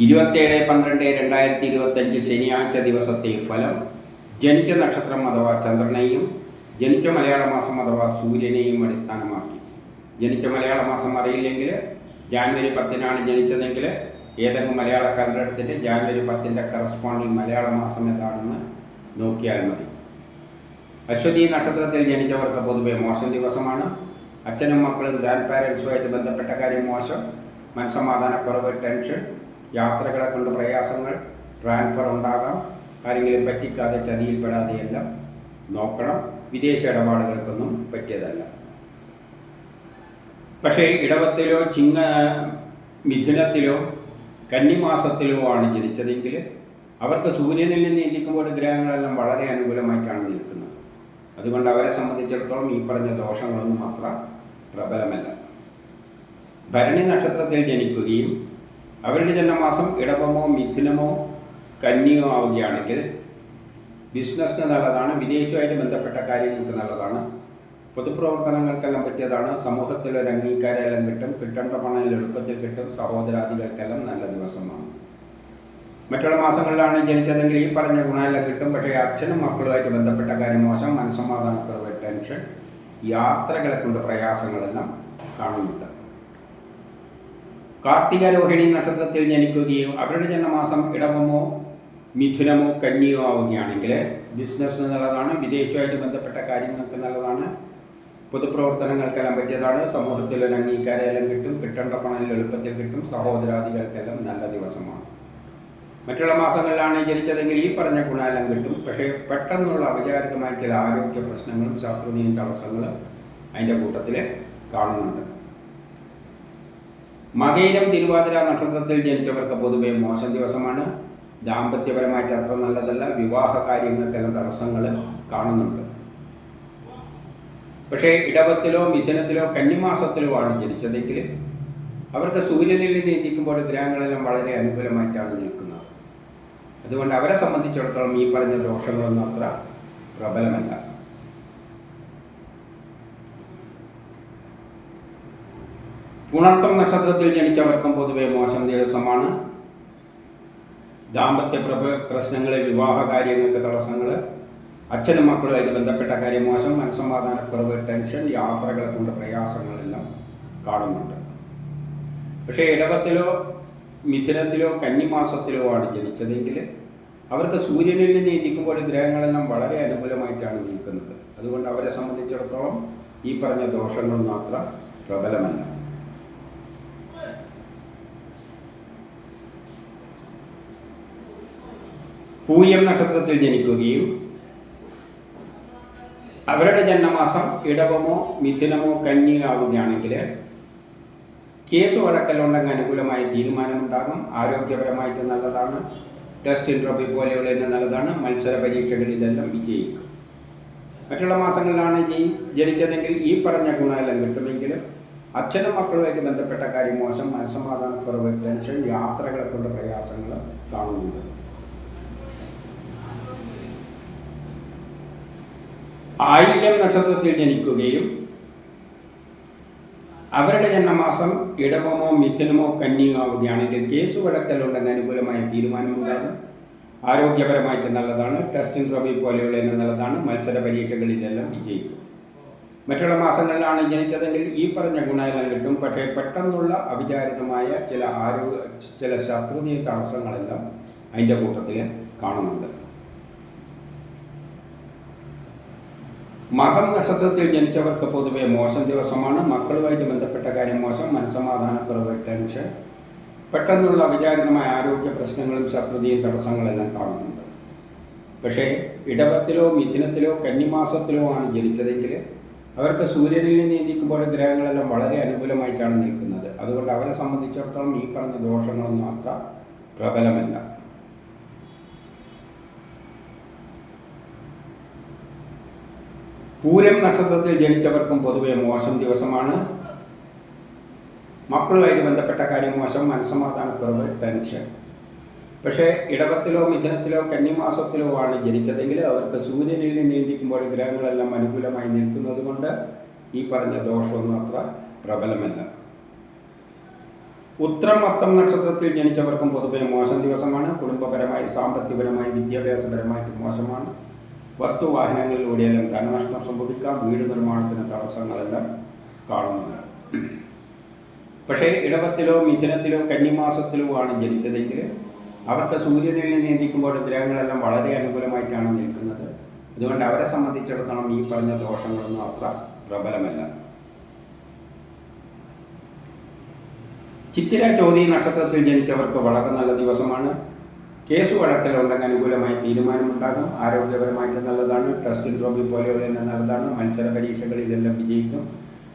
ഇരുപത്തേഴ് പന്ത്രണ്ട് രണ്ടായിരത്തി ഇരുപത്തഞ്ച് ശനിയാഴ്ച ദിവസത്തെ ഫലം ജനിച്ച നക്ഷത്രം അഥവാ ചന്ദ്രനെയും ജനിച്ച മലയാള മാസം അഥവാ സൂര്യനെയും അടിസ്ഥാനമാക്കി. ജനിച്ച മലയാള മാസം അറിയില്ലെങ്കിൽ ജാനുവരി പത്തിനാണ് ജനിച്ചതെങ്കിൽ ഏതെങ്കിലും മലയാള കലണ്ടർ എടുത്തിട്ട് ജാനുവരി പത്തിന്റെ കറസ്പോണ്ടിങ് മലയാള മാസം എന്താണെന്ന് നോക്കിയാൽ മതി. അശ്വതി നക്ഷത്രത്തിൽ ജനിച്ചവർക്ക് പൊതുവെ മോശം ദിവസമാണ്. അച്ഛനും മക്കളും ഗ്രാൻഡ് പാരൻസുമായിട്ട് ബന്ധപ്പെട്ട കാര്യം മോശം. മനസ്സമാധാനക്കുറവ് ടെൻഷൻ യാത്രകളെ കൊണ്ട് പ്രയാസങ്ങൾ ട്രാൻസ്ഫർ ഉണ്ടാകാം. ആരെങ്കിലും പറ്റിക്കാതെ ചതിയിൽപ്പെടാതെയെല്ലാം നോക്കണം. വിദേശ ഇടപാടുകൾക്കൊന്നും പറ്റിയതല്ല. പക്ഷേ ഇടവത്തിലോ ചിങ്ങ മിഥുനത്തിലോ കന്നിമാസത്തിലോ ആണ് ജനിച്ചതെങ്കിൽ അവർക്ക് സൂര്യനിൽ നിന്ന് ചിന്തിക്കുമ്പോൾ ഗ്രഹങ്ങളെല്ലാം വളരെ അനുകൂലമായിട്ടാണ് നിൽക്കുന്നത്. അതുകൊണ്ട് അവരെ സംബന്ധിച്ചിടത്തോളം ഈ പറഞ്ഞ ദോഷങ്ങളൊന്നും അത്ര പ്രബലമല്ല. ഭരണി നക്ഷത്രത്തിൽ ജനിക്കുകയും അവരുടെ ജന്മമാസം ഇടവമോ മിഥുനമോ കന്നിയോ ആവുകയാണെങ്കിൽ ബിസിനസ്സിന് നല്ലതാണ് വിദേശവുമായിട്ട് ബന്ധപ്പെട്ട കാര്യങ്ങൾക്ക് നല്ലതാണ് പൊതുപ്രവർത്തനങ്ങൾക്കെല്ലാം പറ്റിയതാണ് സമൂഹത്തിൽ ഒരു അംഗീകാരമെല്ലാം കിട്ടും കിട്ടേണ്ട പണം എളുപ്പത്തിൽ കിട്ടും സഹോദരാദികൾക്കെല്ലാം നല്ല ദിവസമാണ്. മറ്റുള്ള മാസങ്ങളിലാണ് ജനിച്ചതെങ്കിൽ ഈ പറഞ്ഞ ഗുണമെല്ലാം കിട്ടും പക്ഷേ അച്ഛനും മക്കളുമായിട്ട് ബന്ധപ്പെട്ട കാര്യം മോശം മനസ്സമാധാനക്കുറവ് ടെൻഷൻ യാത്രകളെ കൊണ്ട് പ്രയാസങ്ങളെല്ലാം കാണുന്നുണ്ട്. കാർത്തിക രോഹിണി നക്ഷത്രത്തിൽ ജനിക്കുകയും അവരുടെ ജന്മമാസം ഇടവമോ മിഥുനമോ കന്നിയോ ആവുകയാണെങ്കിൽ ബിസിനസ് നല്ലതാണ് വിദേശവുമായിട്ട് ബന്ധപ്പെട്ട കാര്യങ്ങൾക്ക് നല്ലതാണ് പൊതുപ്രവർത്തനങ്ങൾക്കെല്ലാം പറ്റിയതാണ് സമൂഹത്തിൽ ഒരു അംഗീകാരമെല്ലാം കിട്ടും കിട്ടേണ്ട പണം എളുപ്പത്തിൽ കിട്ടും സഹോദരാദികൾക്കെല്ലാം നല്ല ദിവസമാണ്. മറ്റുള്ള മാസങ്ങളിലാണ് ജനിച്ചതെങ്കിൽ ഈ പറഞ്ഞ ഗുണമെല്ലാം കിട്ടും. പക്ഷേ പെട്ടെന്നുള്ള അവിചാരിതമായ ചില ആരോഗ്യ പ്രശ്നങ്ങളും ശാസ്ത്രീയ തടസ്സങ്ങളും അതിന്റെ കൂട്ടത്തിൽ കാണുന്നുണ്ട്. മകയിരം തിരുവാതിര നക്ഷത്രത്തിൽ ജനിച്ചവർക്ക് പൊതുവെ മോശം ദിവസമാണ്. ദാമ്പത്യപരമായിട്ട് അത്ര നല്ലതല്ല. വിവാഹ കാര്യങ്ങൾക്കെല്ലാം തടസ്സങ്ങൾ കാണുന്നുണ്ട്. പക്ഷേ ഇടവത്തിലോ മിഥുനത്തിലോ കന്നിമാസത്തിലോ ആണ് ജനിച്ചതെങ്കിൽ അവർക്ക് സൂര്യനിൽ നിന്ന് എത്തിക്കുമ്പോൾ ഗ്രഹങ്ങളെല്ലാം വളരെ അനുകൂലമായിട്ടാണ് നിൽക്കുന്നത്. അതുകൊണ്ട് അവരെ സംബന്ധിച്ചിടത്തോളം ഈ പറഞ്ഞ ദോഷങ്ങളൊന്നും അത്ര പ്രബലമല്ല. പുണർത്തം നക്ഷത്രത്തിൽ ജനിച്ചവർക്കും പൊതുവെ മോശം ദിവസമാണ്. ദാമ്പത്യ പ്രശ്നങ്ങൾ വിവാഹ കാര്യങ്ങൾക്ക് തടസ്സങ്ങൾ അച്ഛനും മക്കളുമായിട്ട് ബന്ധപ്പെട്ട കാര്യം മോശം മനസ്സമാധാനക്കുറവ് ടെൻഷൻ യാത്രകളെ കൊണ്ട് പ്രയാസങ്ങളെല്ലാം കാണുന്നുണ്ട്. പക്ഷേ ഇടവത്തിലോ മിഥുനത്തിലോ കന്നിമാസത്തിലോ ആണ് ജനിച്ചതെങ്കിൽ അവർക്ക് സൂര്യനിൽ നിന്ന് ചിന്തിക്കുമ്പോൾ ഗ്രഹങ്ങളെല്ലാം വളരെ അനുകൂലമായിട്ടാണ് നിൽക്കുന്നത്. അതുകൊണ്ട് അവരെ സംബന്ധിച്ചിടത്തോളം ഈ പറഞ്ഞ ദോഷങ്ങൾ അത്ര പ്രബലമല്ല. പൂയം നക്ഷത്രത്തിൽ ജനിക്കുകയും അവരുടെ ജന്മമാസം ഇടവമോ മിഥുനമോ കന്യയാവുകയാണെങ്കിൽ കേസ് വഴക്കലുണ്ടെങ്കിൽ അനുകൂലമായ തീരുമാനമുണ്ടാകും. ആരോഗ്യപരമായിട്ട് നല്ലതാണ്. ടെസ്റ്റ് ഇൻട്രോപ്പി പോലെയുള്ള നല്ലതാണ്. മത്സര പരീക്ഷകളിലെല്ലാം വിജയിക്കും. മറ്റുള്ള മാസങ്ങളിലാണ് ഈ ജനിച്ചതെങ്കിൽ ഈ പറഞ്ഞ ഗുണമെല്ലാം കിട്ടുമെങ്കിലും അച്ഛനും മക്കളുമായിട്ട് ബന്ധപ്പെട്ട കാര്യം മോശം മനസ്സമാധാനക്കുറവ് ടെൻഷൻ യാത്രകളെ കൊണ്ട് പ്രയാസങ്ങൾ കാണുന്നുണ്ട്. ആയില്യം നക്ഷത്രത്തിൽ ജനിക്കുകയും അവരുടെ ജന്മമാസം ഇടവമോ മിഥുനമോ കന്നിയോ ആവുകയാണെങ്കിൽ കേസ് വഴക്കലുണ്ടെന്ന് അനുകൂലമായ തീരുമാനമുണ്ടാകും. ആരോഗ്യപരമായിട്ട് നല്ലതാണ്. ടെസ്റ്റിംഗ് ട്രോഫി പോലെയുള്ള നല്ലതാണ്. മത്സര പരീക്ഷകളിലെല്ലാം വിജയിക്കും. മറ്റുള്ള മാസങ്ങളിലാണ് ജനിച്ചതെങ്കിൽ ഈ പറഞ്ഞ ഗുണമെല്ലാം കിട്ടും. പക്ഷേ പെട്ടെന്നുള്ള അവിചാരിതമായ ചില ആരോഗ്യ ചില ശത്രുതീയ തടസ്സങ്ങളെല്ലാം അതിന്റെ കൂട്ടത്തിൽ കാണുന്നുണ്ട്. മകം നക്ഷത്രത്തിൽ ജനിച്ചവർക്ക് പൊതുവെ മോശം ദിവസമാണ്. മക്കളുമായിട്ട് ബന്ധപ്പെട്ട കാര്യം മോശം. മനസ്സമാധാനക്കുറവ് ടെൻഷൻ. പെട്ടെന്നുള്ള അവിചാരിതമായ ആരോഗ്യ പ്രശ്നങ്ങളും ശത്രുതയും തടസ്സങ്ങളെല്ലാം കാണുന്നുണ്ട്. പക്ഷേ ഇടവത്തിലോ മിഥുനത്തിലോ കന്നിമാസത്തിലോ ആണ് ജനിച്ചതെങ്കിൽ അവർക്ക് സൂര്യനിൽ നിന്ന് നീന്തിക്കുമ്പോൾ ഗ്രഹങ്ങളെല്ലാം വളരെ അനുകൂലമായിട്ടാണ് നിൽക്കുന്നത്. അതുകൊണ്ട് അവരെ സംബന്ധിച്ചിടത്തോളം ഈ പറഞ്ഞ ദോഷങ്ങളൊന്നും അത്ര പ്രബലമല്ല. പൂരം നക്ഷത്രത്തിൽ ജനിച്ചവർക്കും പൊതുവെ മോശം ദിവസമാണ്. മക്കളുമായിട്ട് ബന്ധപ്പെട്ട കാര്യം മോശം മനസ്സമാധാനക്കുറവ് ടെൻഷൻ പക്ഷേ ഇടവത്തിലോ മിഥുനത്തിലോ കന്നിമാസത്തിലോ ആണ് ജനിച്ചതെങ്കിൽ അവർക്ക് സൂര്യനിൽ നിന്ന് നീന്തിക്കുമ്പോൾ ഗ്രഹങ്ങളെല്ലാം അനുകൂലമായി നിൽക്കുന്നത് കൊണ്ട് ഈ പറഞ്ഞ ദോഷമൊന്നും അത്ര പ്രബലമല്ല. ഉത്രം അത്തം നക്ഷത്രത്തിൽ ജനിച്ചവർക്കും പൊതുവെ മോശം ദിവസമാണ്. കുടുംബപരമായി സാമ്പത്തികപരമായി വിദ്യാഭ്യാസപരമായിട്ട് മോശമാണ്. വസ്തുവാഹനങ്ങളിലൂടെയെല്ലാം ധനനഷ്ടം സംഭവിക്കാം. വീട് നിർമ്മാണത്തിന് തടസ്സങ്ങളെല്ലാം കാണുന്നില്ല. പക്ഷേ ഇടവത്തിലോ മിഥുനത്തിലോ കന്നിമാസത്തിലോ ആണ് ജനിച്ചതെങ്കിൽ അവർക്ക് സൂര്യനിൽ നിയന്ത്രിക്കുമ്പോൾ ഗ്രഹങ്ങളെല്ലാം വളരെ അനുകൂലമായിട്ടാണ് നിൽക്കുന്നത്. അതുകൊണ്ട് അവരെ സംബന്ധിച്ചിടത്തോളം ഈ പറഞ്ഞ ദോഷങ്ങളൊന്നും അത്ര പ്രബലമല്ല. ചിത്തിര ചോതി നക്ഷത്രത്തിൽ ജനിച്ചവർക്ക് വളരെ നല്ല ദിവസമാണ്. കേസ് വഴക്കലുണ്ടെങ്കിൽ അനുകൂലമായി തീരുമാനമുണ്ടാകും. ആരോഗ്യപരമായിട്ട് നല്ലതാണ്. ടെസ്റ്റ് ഇൻട്രോബി പോലെയുള്ള തന്നെ നല്ലതാണ്. മത്സര പരീക്ഷകൾ ഇതെല്ലാം വിജയിക്കും.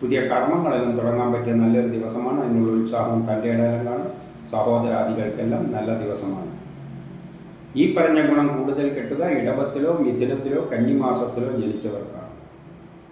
പുതിയ കർമ്മങ്ങളെല്ലാം തുടങ്ങാൻ പറ്റിയ നല്ലൊരു ദിവസമാണ്. അതിനുള്ള ഉത്സാഹവും തന്റെ ഇടയിലും കാണും. സഹോദരാദികൾക്കെല്ലാം നല്ല ദിവസമാണ്. ഈ പറഞ്ഞ ഗുണം കൂടുതൽ കിട്ടുക ഇടവത്തിലോ മിഥുനത്തിലോ കന്നിമാസത്തിലോ ജനിച്ചവർക്കാണ്.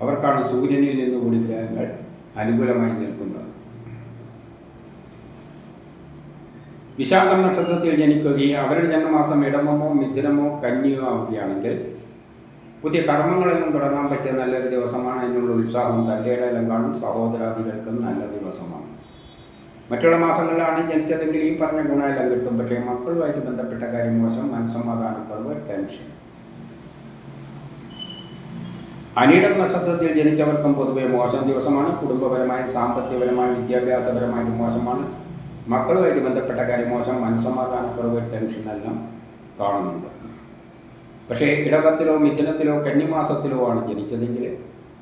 അവർക്കാണ് സൂര്യനിൽ നിന്നുകൂടി ഗ്രഹങ്ങൾ അനുകൂലമായി നിൽക്കുന്നത്. വിശാഖം നക്ഷത്രത്തിൽ ജനിക്കുകയും അവരുടെ ജന്മമാസം ഇടമമോ മിഥുനമോ കന്നിയോ ആവുകയാണെങ്കിൽ പുതിയ കർമ്മങ്ങളെല്ലാം തുടങ്ങാൻ പറ്റിയ നല്ലൊരു ദിവസമാണ് അതിനുള്ള ഉത്സാഹം തല്ലേടെല്ലാം കാണും. സഹോദരാദികൾക്കും നല്ല ദിവസമാണ്. മറ്റുള്ള മാസങ്ങളിലാണ് ജനിച്ചതെങ്കിൽ ഈ പറഞ്ഞ ഗുണമെല്ലാം കിട്ടും. പക്ഷേ മക്കളുമായിട്ട് ബന്ധപ്പെട്ട കാര്യം മോശം. മനസ്സമാധാനക്കുറവ് ടെൻഷൻ. അനിടം നക്ഷത്രത്തിൽ ജനിച്ചവർക്കും പൊതുവെ മോശം ദിവസമാണ്. കുടുംബപരമായി സാമ്പത്തികപരമായി വിദ്യാഭ്യാസപരമായിട്ട് മോശമാണ്. മക്കളുമായിട്ട് ബന്ധപ്പെട്ട കാര്യം മോശം മനസ്സമാധാനക്കുറവ് ടെൻഷനെല്ലാം കാണുന്നുണ്ട്. പക്ഷേ ഇടവത്തിലോ മിഥുനത്തിലോ കന്നിമാസത്തിലോ ആണ് ജനിച്ചതെങ്കിൽ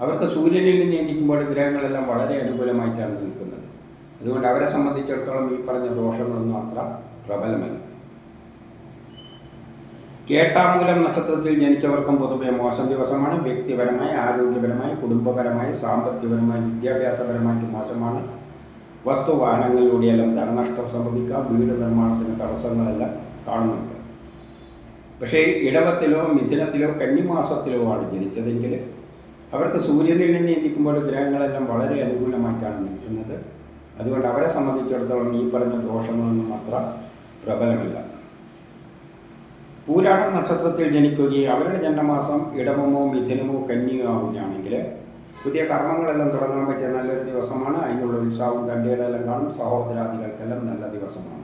അവർക്ക് സൂര്യനിൽ നിന്ന് നിയന്ത്രിക്കുമ്പോൾ ഗ്രഹങ്ങളെല്ലാം വളരെ അനുകൂലമായിട്ടാണ് നിൽക്കുന്നത്. അതുകൊണ്ട് അവരെ സംബന്ധിച്ചിടത്തോളം ഈ പറഞ്ഞ ദോഷങ്ങളൊന്നും അത്ര പ്രബലമല്ല. കേട്ടാമൂലം നക്ഷത്രത്തിൽ ജനിച്ചവർക്കും പൊതുവെ മോശം ദിവസമാണ്. വ്യക്തിപരമായി ആരോഗ്യപരമായി കുടുംബപരമായി സാമ്പത്തികപരമായി വിദ്യാഭ്യാസപരമായിട്ട് മോശമാണ്. വസ്തുവാഹനങ്ങളിലൂടെയെല്ലാം ധനനഷ്ടം സംഭവിക്കാം. വീട് നിർമ്മാണത്തിന് തടസ്സങ്ങളെല്ലാം കാണുന്നുണ്ട്. പക്ഷേ ഇടവത്തിലോ മിഥുനത്തിലോ കന്നിമാസത്തിലോ ആണ് ജനിച്ചതെങ്കിൽ അവർക്ക് സൂര്യനിൽ നിന്ന് ഇരിക്കുമ്പോൾ ഗ്രഹങ്ങളെല്ലാം വളരെ അനുകൂലമായിട്ടാണ് നിൽക്കുന്നത്. അതുകൊണ്ട് അവരെ സംബന്ധിച്ചിടത്തോളം ഈ പറഞ്ഞ ദോഷങ്ങളൊന്നും അത്ര പ്രബലമില്ല. പൂരാടം നക്ഷത്രത്തിൽ ജനിക്കുകയും അവരുടെ ജന്മമാസം ഇടവമോ മിഥുനമോ കന്നിയോ ആവുകയാണെങ്കിൽ പുതിയ കർമ്മങ്ങളെല്ലാം തുടങ്ങാൻ പറ്റിയ നല്ലൊരു ദിവസമാണ്. അതിനുള്ള ഉത്സാഹവും തന്റെതെല്ലാം കാണും. സഹോദരാദികൾക്കെല്ലാം നല്ല ദിവസമാണ്.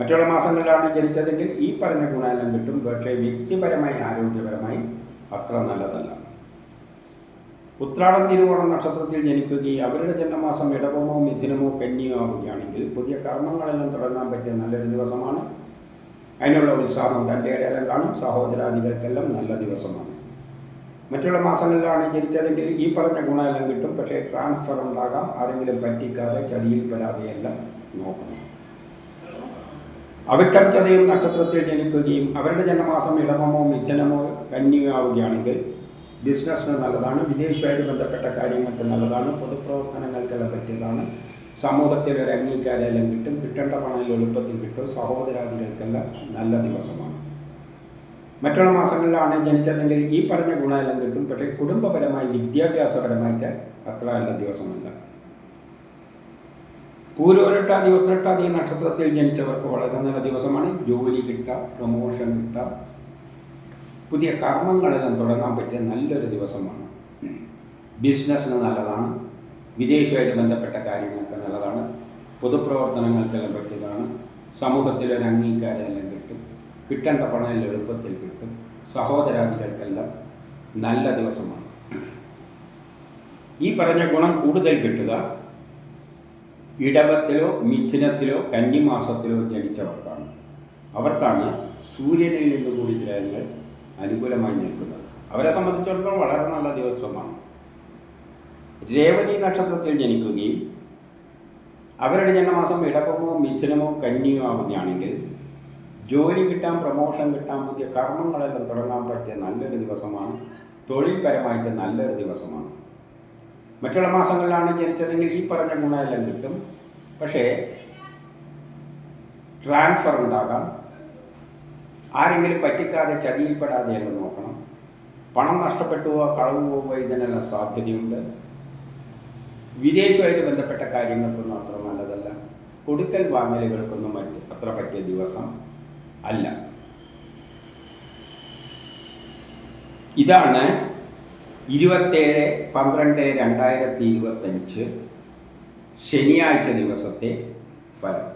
മറ്റുള്ള മാസങ്ങളിലാണ് ജനിച്ചതെങ്കിൽ ഈ പറഞ്ഞ ഗുണമെല്ലാം കിട്ടും. പക്ഷേ വ്യക്തിപരമായി ആരോഗ്യപരമായി അത്ര നല്ലതല്ല. ഉത്രാടം തിരുവോണം നക്ഷത്രത്തിൽ ജനിക്കുകയും അവരുടെ ജന്മമാസം ഇടവമോ മിഥുനമോ കന്യോ ആവുകയാണെങ്കിൽ പുതിയ കർമ്മങ്ങളെല്ലാം തുടങ്ങാൻ പറ്റിയ നല്ലൊരു ദിവസമാണ്. അതിനുള്ള ഉത്സാഹം തന്റെ ഇടയിലും കാണും. സഹോദരാദികൾക്കെല്ലാം നല്ല ദിവസമാണ്. മറ്റുള്ള മാസങ്ങളിലാണ് ജനിച്ചതെങ്കിൽ ഈ പറഞ്ഞ ഗുണമെല്ലാം കിട്ടും. പക്ഷേ ട്രാൻസ്ഫർ ഉണ്ടാകാം. ആരെങ്കിലും പറ്റിക്കാതെ ചതിയിൽപ്പെടാതെയെല്ലാം നോക്കണം. അവിട്ടം ചതയും നക്ഷത്രത്തിൽ ജനിക്കുകയും അവരുടെ ജന്മമാസം ഇടമമോ മിഥുനമോ കന്നിയോ ആവുകയാണെങ്കിൽ ബിസിനസ്സിന് നല്ലതാണ്. വിദേശമായിട്ട് ബന്ധപ്പെട്ട കാര്യങ്ങൾക്ക് നല്ലതാണ്. പൊതുപ്രവർത്തനങ്ങൾക്കെല്ലാം പറ്റിയതാണ്. സമൂഹത്തിൽ ഒരു അംഗീകാരമെല്ലാം കിട്ടും. കിട്ടേണ്ട പണം എളുപ്പത്തിൽ കിട്ടും. സഹോദരാദികൾക്കെല്ലാം നല്ല ദിവസമാണ്. മറ്റുള്ള മാസങ്ങളിലാണ് ജനിച്ചതെങ്കിൽ ഈ പറഞ്ഞ ഗുണമെല്ലാം കിട്ടും. പക്ഷേ കുടുംബപരമായി വിദ്യാഭ്യാസപരമായിട്ട് അത്ര നല്ല ദിവസമല്ല. പൂരോരട്ടാതി ഉത്രട്ടാതി നക്ഷത്രത്തിൽ ജനിച്ചവർക്ക് വളരെ നല്ല ദിവസമാണ്. ജോലി കിട്ടുക പ്രൊമോഷൻ കിട്ടുക പുതിയ കർമ്മങ്ങളെല്ലാം തുടങ്ങാൻ പറ്റിയ നല്ലൊരു ദിവസമാണ്. ബിസിനസ്സിന് നല്ലതാണ്. വിദേശമായിട്ട് ബന്ധപ്പെട്ട കാര്യങ്ങൾക്ക് നല്ലതാണ്. പൊതുപ്രവർത്തനങ്ങൾക്കെല്ലാം പറ്റിയതാണ്. സമൂഹത്തിലൊരു അംഗീകാരം കിട്ടും കിട്ടേണ്ട പണം എളുപ്പത്തിൽ കിട്ടും. സഹോദരാദികൾക്കെല്ലാം നല്ല ദിവസമാണ്. ഈ പറഞ്ഞ ഗുണം കൂടുതൽ കിട്ടുക ഇടവത്തിലോ മിഥുനത്തിലോ കന്നിമാസത്തിലോ ജനിച്ചവർക്കാണ്. അവർക്കാണ് സൂര്യനിൽ നിന്ന് കൂടി ഗ്രഹങ്ങൾ അനുകൂലമായി നിൽക്കുന്നത്. അവരെ സംബന്ധിച്ചിടത്തോളം വളരെ നല്ല ദിവസമാണ്. രേവതി നക്ഷത്രത്തിൽ ജനിക്കുകയും അവരുടെ ജന്മമാസം ഇടവമോ മിഥുനമോ കന്നിയോ ആവുകയാണെങ്കിൽ ജോലി കിട്ടാൻ പ്രമോഷൻ കിട്ടാൻ പുതിയ കർമ്മങ്ങളെല്ലാം തുടങ്ങാൻ പറ്റിയ നല്ലൊരു ദിവസമാണ്. തൊഴിൽപരമായിട്ട് നല്ലൊരു ദിവസമാണ്. മറ്റുള്ള മാസങ്ങളിലാണ് ജനിച്ചതെങ്കിൽ ഈ പറഞ്ഞ ഗുണമെല്ലാം കിട്ടും. പക്ഷേ ട്രാൻസ്ഫർ ഉണ്ടാകാം. ആരെങ്കിലും പറ്റിക്കാതെ ചതിയിൽപ്പെടാതെ എന്ന് നോക്കണം. പണം നഷ്ടപ്പെട്ടുവോ കളവ് പോവുക ഇതിനെല്ലാം സാധ്യതയുണ്ട്. വിദേശമായിട്ട് ബന്ധപ്പെട്ട കാര്യങ്ങൾക്കൊന്നും അത്ര നല്ലതല്ല. കൊടുക്കൽ വാങ്ങലുകൾക്കൊന്നും മറ്റ് അത്ര പറ്റിയ ദിവസം. അല്ല. ഇതാണ് ഇരുപത്തേഴ് പന്ത്രണ്ട് രണ്ടായിരത്തി ഇരുപത്തഞ്ച് ശനിയാഴ്ച ദിവസത്തെ ഫലം.